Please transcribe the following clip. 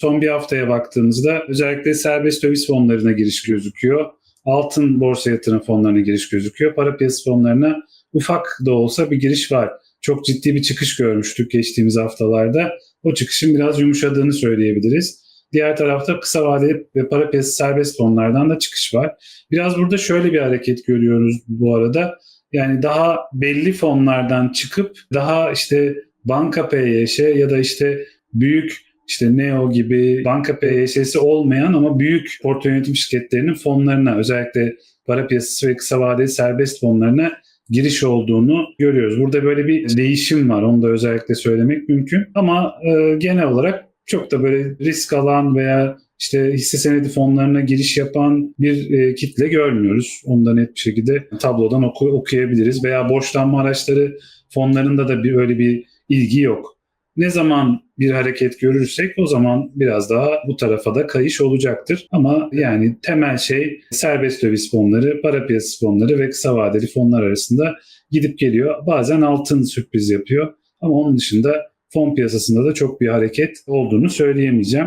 Son bir haftaya baktığımızda özellikle serbest döviz fonlarına giriş gözüküyor. Altın borsa yatırım fonlarına giriş gözüküyor. Para piyasası fonlarına ufak da olsa bir giriş var. Çok ciddi bir çıkış görmüştük geçtiğimiz haftalarda. O çıkışın biraz yumuşadığını söyleyebiliriz. Diğer tarafta kısa vadeli ve para piyasası serbest fonlardan da çıkış var. Biraz burada şöyle bir hareket görüyoruz bu arada. Yani daha belli fonlardan çıkıp daha işte banka PYŞ ya da işte büyük işte Neo gibi banka PYŞ'si olmayan ama büyük portföy yönetim şirketlerinin fonlarına özellikle para piyasası ve kısa vadeli serbest fonlarına giriş olduğunu görüyoruz. Burada böyle bir değişim var. Onu da özellikle söylemek mümkün. Ama e, genel olarak çok da böyle risk alan veya işte hisse senedi fonlarına giriş yapan bir e, kitle görmüyoruz. Onu da net bir şekilde tablodan oku, okuyabiliriz. Veya borçlanma araçları fonlarında da bir öyle bir ilgi yok. Ne zaman bir hareket görürsek o zaman biraz daha bu tarafa da kayış olacaktır. Ama yani temel şey serbest döviz fonları, para piyasası fonları ve kısa vadeli fonlar arasında gidip geliyor. Bazen altın sürpriz yapıyor ama onun dışında fon piyasasında da çok bir hareket olduğunu söyleyemeyeceğim.